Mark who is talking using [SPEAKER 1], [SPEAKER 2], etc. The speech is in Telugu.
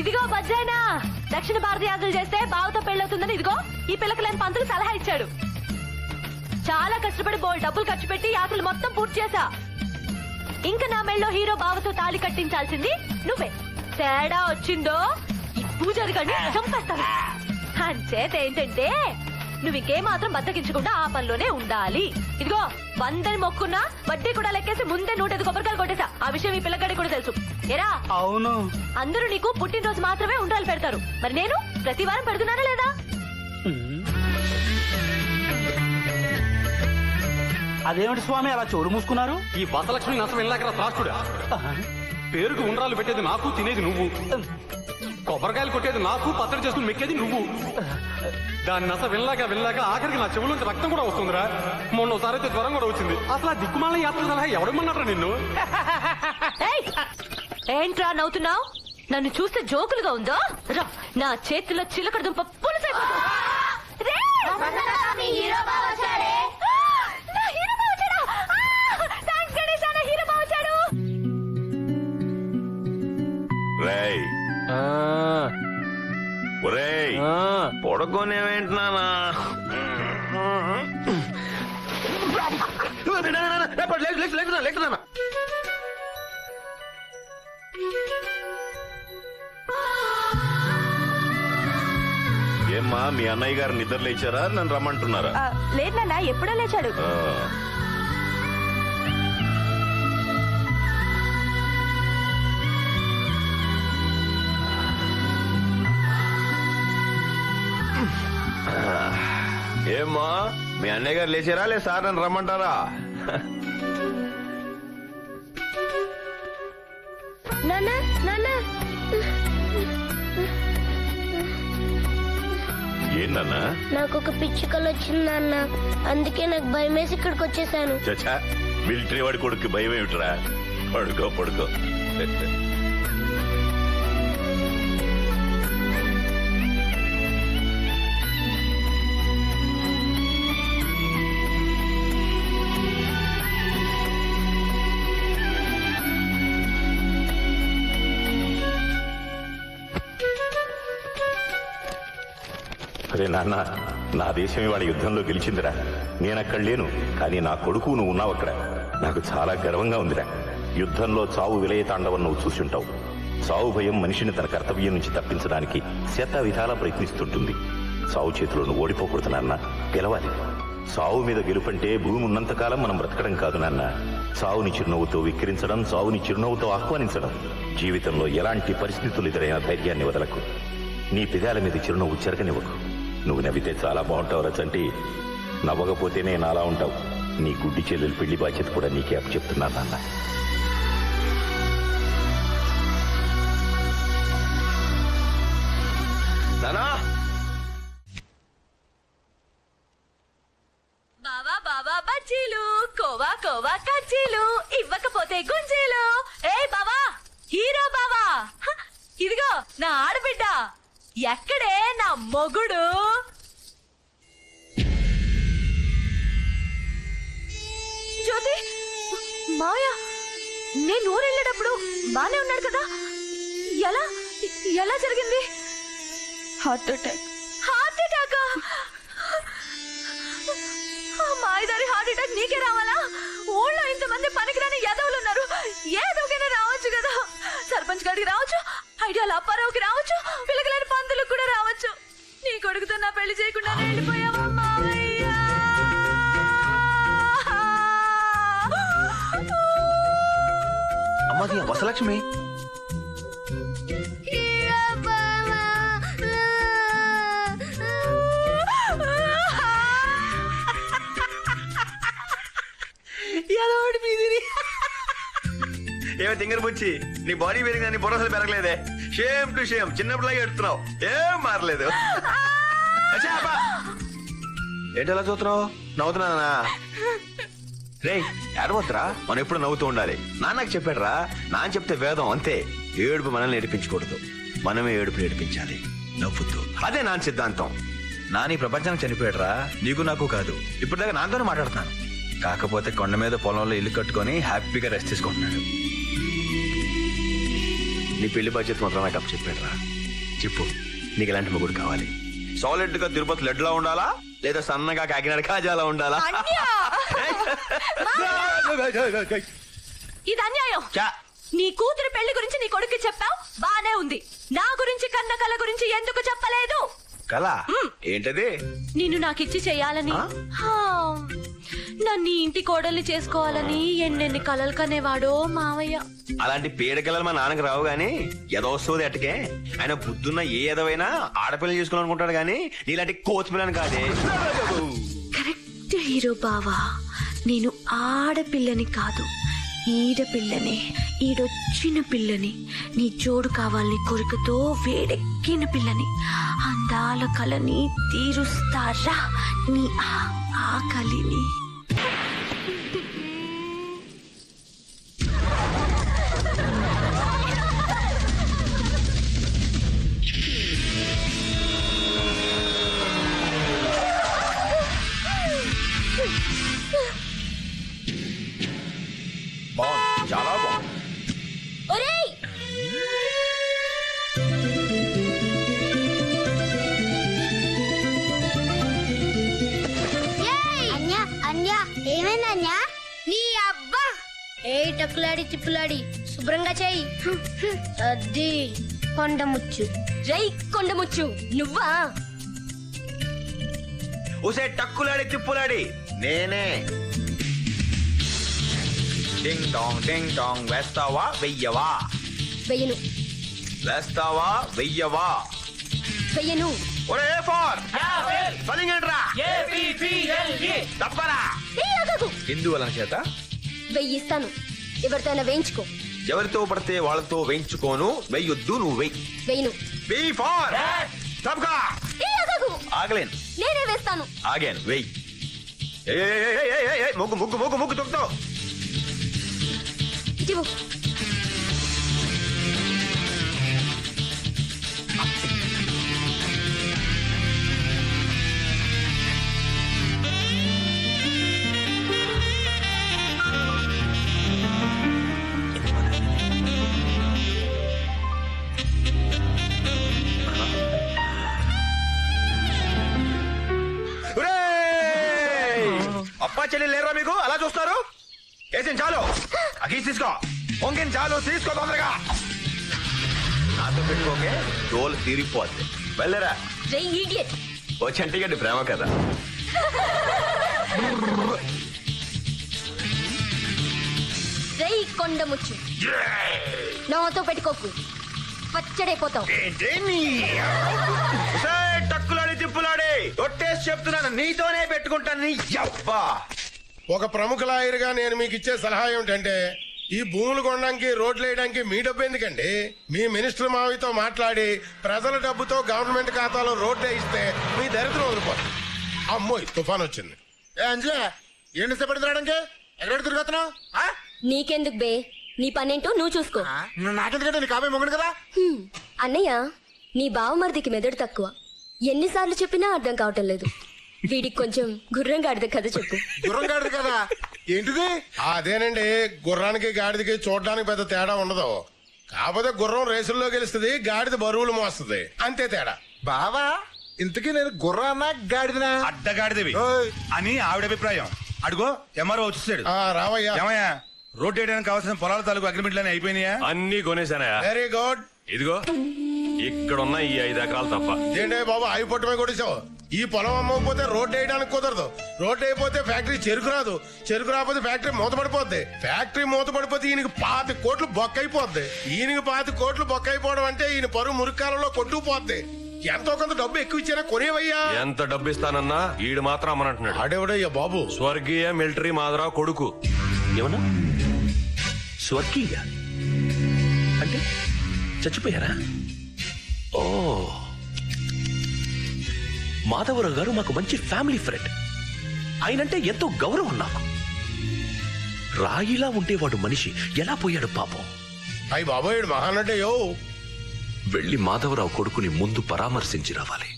[SPEAKER 1] ఇదిగో బజ్జాయినా దక్షిణ భారత యాత్రలు చేస్తే బావతో పెళ్ళవుతుందని ఇదిగో ఈ పిల్లకి లేని పంతులు సలహా ఇచ్చాడు. చాలా కష్టపడి బోల్ డబ్బులు ఖర్చు పెట్టి యాత్రలు మొత్తం పూర్తి చేశా. ఇంకా నా మెళ్ళో హీరో బావతో తాళి కట్టించాల్సింది నువ్వే. తేడా వచ్చిందో? ఈ పూజారి గడిని చంపేస్తాను. అంచేత ఏంటంటే నువ్వు ఇంకే మాత్రం బద్దకించకుండా ఆ పనిలోనే ఉండాలి. ఇదిగో వందని మొక్కున్నా వడ్డీ కూడా లెక్కేసి ముందే నూట ఐదు కొబ్బరికాయలు కొట్టేశా ఆ విషయం ఈ పిల్లగాడి కూడా తెలుసు. ఎరా
[SPEAKER 2] అవును.
[SPEAKER 1] అందరూ నీకు పుట్టినరోజు మాత్రమే ఉండ్రాలు పెడతారు. మరి నేను ప్రతి వారం పెడుతున్నానా లేదా?
[SPEAKER 2] అదేమిటి స్వామి అలా చోరు మూసుకున్నారు?
[SPEAKER 3] ఈ బసలక్ష్మి నష్టం వెళ్ళాక త్రాష్టుడా పేరుకు ఉండ్రాలు పెట్టేది నాకు తినేది నువ్వు. కొబ్బరికాయలు కొట్టేది నాకు పత్రం చేసుకుని మెక్కేది నువ్వు. దాని నస వెళ్ళాక వెళ్ళాక ఆఖరికి నా చెవుల నుంచి రక్తం కూడా వస్తుందిరా మొన్న ఒకసారి అయితే జ్వరం కూడా వచ్చింది అసలు ఆ దిక్కుమాల యాత్ర సలహా ఎవడమన్నారా నిన్ను
[SPEAKER 1] ఏయ్! ఏంట్రా నవ్వుతున్నావు నన్ను చూస్తే జోకులుగా ఉందో రా నా చేతిలో చిలకడ దుంప పులుసైపోతుంది. రే! నా హీరో బావ వచ్చాడా? ఆ! థాంక్స్ గణేష్, నా హీరో బావ వచ్చాడు.
[SPEAKER 4] రేయ్ ఒరేయ్ పొడకోనేమేంటున్నానా ఏమ్మా మీ అన్నయ్య గారు నిద్ర లేచారా? నన్ను రమ్మంటున్నారా?
[SPEAKER 1] లేదు నాన్న ఎప్పుడో లేచాడు.
[SPEAKER 4] ఏమ్మా మీ అన్నయ్య గారు లేచారా లే సార్ నన్ను రమ్మంటారా? ఏంటన్నా
[SPEAKER 5] నాకు ఒక పిచ్చి కళ వచ్చింది నాన్న. అందుకే నాకు భయం వేసి ఇక్కడికి వచ్చేసాను.
[SPEAKER 4] చచ్చా మిలిటరీ వాడి కొడుకు భయం ఏమిట్రా పడుకో పడుకో. అరే నాన్న నా దేశం ఇవాళ యుద్ధంలో గెలిచిందిరా. నేనక్కడ లేను కానీ నా కొడుకు నువ్వు ఉన్నావు అక్కడ. నాకు చాలా గర్వంగా ఉందిరా. యుద్ధంలో చావు విలయ తాండవం నువ్వు చూసుంటావు చావు భయం మనిషిని తన కర్తవ్యం నుంచి తప్పించడానికి శత విధాలా ప్రయత్నిస్తుంటుంది. చావు చేతిలో నువ్వు ఓడిపోకూడదు నాన్న. గెలవాలి. చావు మీద గెలుపంటే భూమి ఉన్నంతకాలం మనం బ్రతకడం కాదు నాన్న. చావుని చిరునవ్వుతో విక్కిరించడం చావుని చిరునవ్వుతో ఆహ్వానించడం. జీవితంలో ఎలాంటి పరిస్థితులు ఎదురైన ధైర్యాన్ని వదలకు. నీ పెదాల మీద చిరునవ్వు చెరగనివ్వకు నువ్వు నవ్వితే చాలా బాగుంటావు చంటి నవ్వకపోతేనే నాలా ఉంటావు. నీ గుడ్డి చెల్లెలు పెళ్ళి బాధ్యత కూడా నీకే అప్పు చెప్తున్నాను నాన్న. నానా!
[SPEAKER 1] బావా బావా బజ్జీలు. కోవా కోవా కజ్జీలు. ఇవ్వకపోతే గుంజీలు. ఏ బావా! హీరో బావా! ఇదిగో నా ఆడబిడ్డ. ఎక్కడే నా మొగుడు? జ్యోతి మాయా నేను ఊరెళ్ళేటప్పుడు బానే ఉన్నాడు కదా? ఎలా ఎలా జరిగింది? హార్ట్ అటాక్ హార్ట్ అటాక్ మాయదారి హార్ట్ అటాక్ నీకే రావాలా? ఊళ్ళో ఇంతమంది పనికిరాని యాదవులు ఉన్నారు. ఏదోకైనా రావచ్చు కదా? సర్పంచ్ గారికి రావచ్చు ఐడియాల అప్పారావుకి రావచ్చు. పెళ్ళి చేయకుండా వెళ్ళిపోయావా మావయ్య?
[SPEAKER 6] అమ్మది వసలక్ష్మి ఏమో తింగర బుచ్చి? నీ బాడీ పెరిగింది నీ బుర్ర అసలు పెరగలేదే. షేమ్ టు షేమ్ చిన్నప్పుడులాగే ఎడుతున్నావు. ఏం మారలేదు. ఏంటి అలా చూస్తున్నావు? నవ్వుతున్నానా? రే ఏడవద్దురా. మనం ఎప్పుడు నవ్వుతూ ఉండాలి. నాన్నకు చెప్పాడురా నాన్న చెప్తే వేదం అంతే. ఏడుపు మనల్ని నేర్పించకూడదు మనమే ఏడుపు నేర్పించాలి నవ్వుతూ. అదే నాన్న సిద్ధాంతం. నాని ప్రపంచానికి చనిపోయాడురా. నీకు నాకు కాదు. ఇప్పుడు దాకా నాతోనే మాట్లాడుతున్నాను. కాకపోతే కొండ మీద పొలంలో ఇల్లు కట్టుకొని హ్యాపీగా రెస్ట్ తీసుకుంటున్నాడు. నీ పెళ్ళి బాధ్యత మాత్రం నాకు అప్పు చెప్పాడురా. చెప్పు నీకు ఎలాంటి మొగుడు కావాలి? సాలిడ్గా తిరుపతి లడ్డులా ఉండాలా? లేదా సన్నగా కాకినాడ కాజాలా ఉండాలా?
[SPEAKER 1] ఇది అన్యాయం.
[SPEAKER 6] చా.
[SPEAKER 1] నీ కూతురు పెళ్ళి గురించి నీ కొడుకు చెప్పావు? బానే ఉంది. నా గురించి కన్న కల గురించి ఎందుకు చెప్పలేదు?
[SPEAKER 6] కళ ఏంటది?
[SPEAKER 1] నిన్ను నాకిచ్చి చేయాలని? హా. నన్ను ఇంటి కోడల్ని చేసుకోవాలని ఎన్నెన్ని కలలు కనేవాడో మావయ్య.
[SPEAKER 6] అలాంటి పీడకలలు మా నాన్నకి రావు గాని ఎదవస్తుంది అట్టకే ఆయన బుద్ధున్న ఏ ఎదవైనా ఆడపిల్ల చేసుకోవాలనుకుంటాడు గాని నీలాంటి కోచ్ పిల్లని కాదే.
[SPEAKER 1] కరెక్ట్ హీరో బావా. నేను ఆడపిల్లని కాదు ఈడపిల్లని ఈడొచ్చిన పిల్లని. నీ జోడు కావాలని కోరికతో వేడెక్కిన పిల్లని. అందాల కలని తీరుస్తారా నీ ఆ- ఆకలిని
[SPEAKER 5] Yeah. ఏ టక్కులాడి తిప్పులాడి శుభ్రంగా చేయి. అది కొండ ముచ్చు
[SPEAKER 1] జై కొండముచ్చు. నువ్వా?
[SPEAKER 6] ఉసే టక్కులాడి తిప్పులాడి నేనే. Ding dong ding dong. వేస్తావా వెయ్యవా?
[SPEAKER 1] వెయ్యను.
[SPEAKER 6] వేస్తావా వెయ్యవా?
[SPEAKER 1] వెయ్యను.
[SPEAKER 6] ఒరే ఫార్? స్పెల్లింగ్ ఏంట్రా? తప్పరా? ఎందువలన చేత?
[SPEAKER 1] వెయ్యిస్తాను. ఎవరితోనైనా వేయించుకో.
[SPEAKER 6] ఎవరితో పడితే వాళ్ళతో వేయించుకోను. వెయ్యొద్దు నువ్వు వెయ్యి
[SPEAKER 1] వెయ్యను
[SPEAKER 6] బీ ఫార్ తప్పకా? ఆగలేను.
[SPEAKER 1] నేనే వేస్తాను.
[SPEAKER 6] ఆగాను. వెయ్యి ఏయ్, ముగ్గు ముగ్గు ముగ్గు ముగ్గు తొక్కుతావు.
[SPEAKER 1] ఇదిగో
[SPEAKER 6] వేసిన చాలు. అగీసి తీసుకో. పొంగిన చాలు తీసుకో తొందరగా. నాతో పెట్టుకోకే డోలు తీరిపోద్ది. వెళ్ళరా.
[SPEAKER 1] జై ఈడియట్.
[SPEAKER 6] ఓ చంటిగడ్డి ప్రేమ కదా.
[SPEAKER 1] జై కొండముచ్చు. నాతో పెట్టుకోకు పచ్చడైపోతావు.
[SPEAKER 6] టక్కులాడి తిప్పులాడి. ఒట్టేసి చెప్తున్నాను నీతోనే పెట్టుకుంటాను నీ అబ్బా.
[SPEAKER 7] ఒక ప్రముఖ లాయర్గా నేను మీకు ఇచ్చే సలహా ఏమిటంటే ఈ భూములు కొనడానికి రోడ్లు వేయడానికి మీ డబ్బు ఎందుకండి? మీ మినిస్టర్ మావితో మాట్లాడి ప్రజల డబ్బుతో గవర్నమెంట్ ఖాతాలో రోడ్లు వేయిస్తే మీ దరిద్రం వదిలిపోతుంది. అమ్మోయ్ తుఫాన్ వచ్చింది. ఏ అంజలే ఏంటి సేపటి తిరగడానికి ఎక్కడ తిరుగుతున్నావు
[SPEAKER 1] నీకెందుకు బే? నీ పనేంటో నువ్వు చూసుకో.
[SPEAKER 7] నాకెందుకంటే నీ కాబోయే మొగడు కదా.
[SPEAKER 1] అన్నయ్య నీ బావమరిదికి మెదడు తక్కువ. ఎన్నిసార్లు చెప్పినా అర్థం కావటం లేదు. వీడికి కొంచెం గుర్రంగా ఆడదు కథ చెప్పు.
[SPEAKER 7] గుర్రం గాడిది కదా? ఏంటిది? అదేనండి గుర్రానికి గాడిదకి చూడడానికి పెద్ద తేడా ఉండదు. కాకపోతే గుర్రం రేసుల్లో గెలుస్తుంది గాడిద బరువులు మోస్తుంది. అంతే తేడా.
[SPEAKER 8] బావా ఇంతకీ నేను గుర్రానా గాడిదనా?
[SPEAKER 9] అడ్డగాడిదవి
[SPEAKER 8] ఓయ్.
[SPEAKER 9] అని ఆవిడ అభిప్రాయం. అడుగో ఎంఆర్ఓ వచ్చేసాడు.
[SPEAKER 7] ఆ, రావయ్యా
[SPEAKER 9] ఏమయ్యా రోడ్ వేయడానికి కావాల్సిన పొలాల తాలూకు అగ్రిమెంట్లన్నీ అయిపోయినాయా?
[SPEAKER 10] అన్ని కొనేసానయా
[SPEAKER 7] వెరీ గుడ్
[SPEAKER 10] ఇదిగో ఇక్కడున్న ఈ ఐదు ఎకరాలు తప్ప.
[SPEAKER 7] ఏంటే బాబు ఆయి పొట్టమే కొట్టేశావు? ఈ పొలం అమ్మకపోతే రోడ్డు వేయడానికి కుదరదు. రోడ్డు అయిపోతే ఫ్యాక్టరీ చెరుకు రాదు. చెరుకు రాకపోతే ఫ్యాక్టరీ మూతపడిపోద్ది ఫ్యాక్టరీ మూతపడిపోతే ఈయనకి పాతి కోట్లు బొక్కైపోద్ది. ఈయనకి పాతి కోట్లు బొక్కైపోవడం అంటే ఈయన పరువు మురికాలంలో కొట్టుకుపోద్ది. ఎంతో కొంత డబ్బు ఎక్కువ ఇచ్చినా కొనేవయ్యా?
[SPEAKER 10] ఎంత డబ్బు ఇస్తానన్నా ఈడు మాత్రం అమ్మనంటున్నాడు.
[SPEAKER 7] ఆడేవిడయ్యా బాబు?
[SPEAKER 10] స్వర్గీయ మిలిటరీ మాధరావు కొడుకు.
[SPEAKER 4] ఏమన్నా? స్వర్గీయ? అంటే చచ్చిపోయారా? ఓ. మాధవరావు గారు మాకు మంచి ఫ్యామిలీ ఫ్రెండ్. ఆయనంటే ఎంతో గౌరవం నాకు. రాయిలా ఉండేవాడు మనిషి. ఎలా పోయాడు పాపం?
[SPEAKER 7] అయ్యి బాబోయ్ మహానడ్డయ్యో
[SPEAKER 10] వెళ్ళి మాధవరావు కొడుకుని ముందు పరామర్శించి రావాలి.